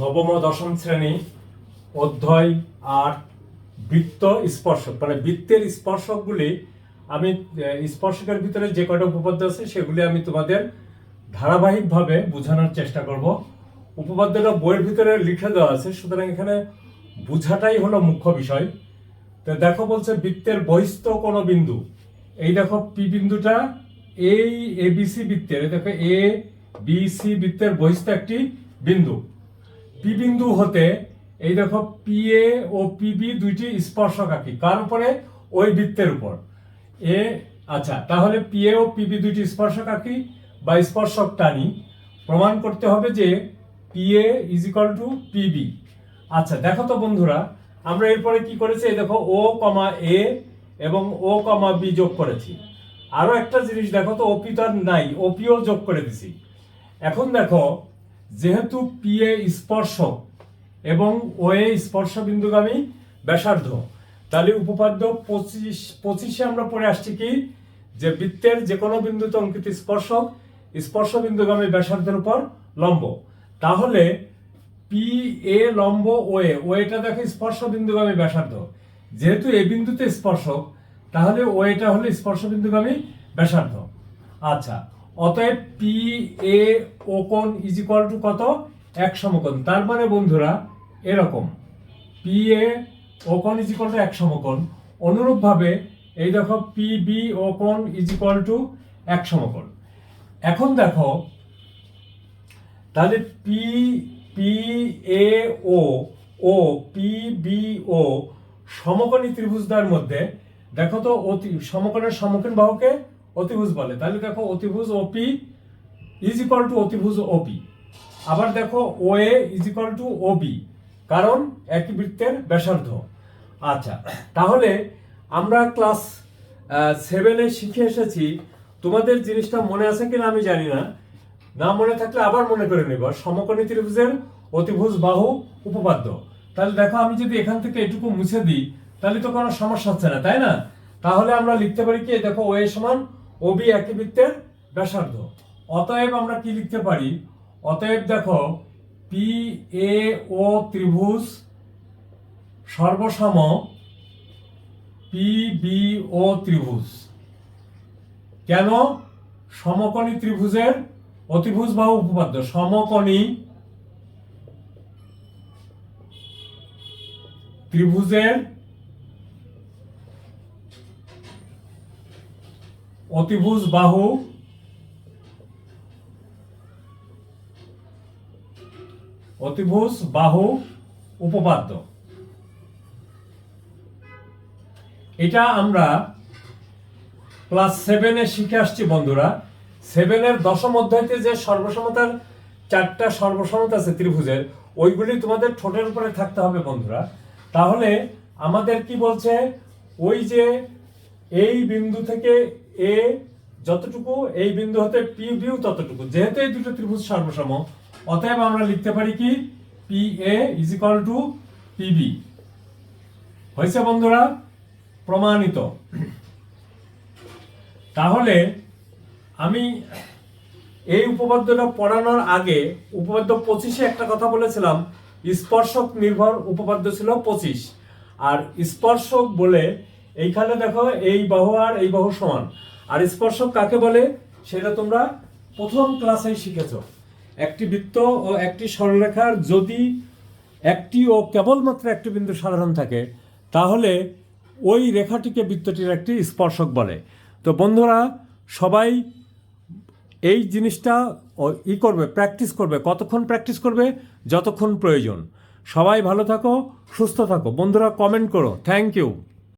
নবম দশম শ্রেণি, অধ্যায় আর বৃত্ত স্পর্শক। মানে বৃত্তের স্পর্শকগুলি আমি স্পর্শকের ভিতরে যে কটা উপপাদ্য আছে সেগুলি আমি তোমাদের ধারাবাহিকভাবে বোঝানোর চেষ্টা করব। উপপাদ্যটা বইয়ের ভিতরে লিখে দেওয়া আছে, সুতরাং এখানে বোঝাটাই হলো মুখ্য বিষয়। তো দেখো বলছে বৃত্তের বহিস্থ কোনো বিন্দু। এই দেখো পি বিন্দুটা এই এ বি বৃত্তের। দেখো এ বি সি বৃত্তের বহিস্থ একটি বিন্দু। পি বিন্দু হতে এই দেখো পি এ ও পিবি দুইটি স্পর্শক আঁকি। কার উপরে? ওই বৃত্তের উপর। এ আচ্ছা তাহলে পি এ ও পিবি দুইটি স্পর্শক আঁকি বা স্পর্শক টানি। প্রমাণ করতে হবে যে P A is equal to PB আচ্ছা দেখো তো বন্ধুরা, আমরা এরপরে কি করেছি? এই দেখো ও কমা এ এবং ও কমা বি যোগ করেছি। আরও একটা জিনিস দেখো তো ওপি তো আর নাই ওপিও যোগ করে দিছি। এখন দেখো যেহেতু পি এ স্পর্শক এবং ও এ স্পর্শ বিন্দুগামী ব্যাসার্ধ, তাহলে উপপাদ্য পঁচিশ, পঁচিশে আমরা পড়ে আসছি কি? যে বৃত্তের যে কোনো বিন্দুতে অঙ্কিত স্পর্শক স্পর্শ বিন্দুগামী ব্যাসার্ধের উপর লম্ব। তাহলে পি এ লম্ব ও এ ও এটা দেখো স্পর্শ বিন্দুগামী ব্যাসার্ধ। যেহেতু এ বিন্দুতে স্পর্শক, তাহলে ও এটা হলো স্পর্শ বিন্দুগামী ব্যাসার্ধ। আচ্ছা অতএব পি এ ও কোণ ইজ ইকুয়াল টু কত? এক সমকোণ। তার মানে বন্ধুরা, এরকম। পি এ ও কোণ ইজ ইকুয়াল টু এক সমকোণ। অনুরূপভাবে এই দেখো পি বি ও কোণ ইজ ইকুয়াল টু এক সমকোণ। এখন দেখো, তাহলে পি পি এ ও ও পি বি ও সমকোণী ত্রিভুজদ্বয়ের মধ্যে, দেখো তো, অতি সমকোণের সম্মুখীন বাহুকে অতিভুজ বলে। তাহলে দেখো অতিভুজ ওপি ইজ ইকুয়াল টু অতিভুজ ওপি আবার দেখো O A is equal to OB কারণ একই বৃত্তের ব্যাসার্ধ। আচ্ছা তাহলে আমরা ক্লাস সেভেনে শিখে এসেছি। তোমাদের জিনিসটা মনে আছে কিনা আমি জানি না। না মনে থাকলে আবার মনে করে নেব। সমকোণী ত্রিভুজের অতিভুজ বাহু উপপাদ্য। তাহলে দেখো আমি যদি এখান থেকে এটুকু মুছে দিই, তাহলে তো কোনো সমস্যা হচ্ছে না, তাই না? তাহলে আমরা লিখতে পারি কি, দেখো ও এ সমান ও বি একই বৃত্তের ব্যাসার্ধ। অতএব আমরা কি লিখতে পারি? অতএব দেখো পি এ ও ত্রিভুজ সর্বসম পি বি ও ত্রিভুজ। কেন? সমকোণী ত্রিভুজের অতিভুজ বাহু উপপাদ্য। সমকোণী ত্রিভুজের অতিভুজ বাহু। অতিভুজ বাহু উপপাদ্য। এটা আমরা ক্লাস সেভেনে শিখে আসছি, বন্ধুরা। সেভেনের দশম অধ্যায়তে যে সর্বসমতার চারটা সর্বসমতা আছে ত্রিভুজের, ওইগুলি তোমাদের ঠোঁটের উপরে থাকতে হবে, বন্ধুরা। তাহলে আমাদের কি বলছে? ওই যে এই বিন্দু থেকে এ যতটুকু, এই বিন্দু হতে পি বিউ ততটুকু। যেহেতু এই দুটো ত্রিভুজ সর্বসম, অতএব আমরা লিখতে পারি কি? P A is equal to PB হয়েছে বন্ধুরা, প্রমাণিত। তাহলে আমি এই উপপাদ্যটা পড়ানোর আগে, উপপাদ্য পঁচিশে একটা কথা বলেছিলাম, স্পর্শক নির্ভর উপপাদ্য ছিল পঁচিশ। আর স্পর্শক বলে এইখানে দেখো এই বাহু আর এই বাহু সমান। আর স্পর্শক কাকে বলে? সেটা তোমরা প্রথম ক্লাসেই শিখেছ। একটি বৃত্ত ও একটি সরলরেখার যদি একটি ও কেবলমাত্র একটি বিন্দু সাধারণ থাকে, তাহলে ওই রেখাটিকে বৃত্তটির একটি স্পর্শক বলে। তো বন্ধুরা, সবাই এই জিনিসটা ই করবে, প্র্যাকটিস করবে, কতক্ষণ প্র্যাকটিস করবে? যতক্ষণ প্রয়োজন। সবাই ভালো থাকো, সুস্থ থাকো। বন্ধুরা কমেন্ট করো। Thank you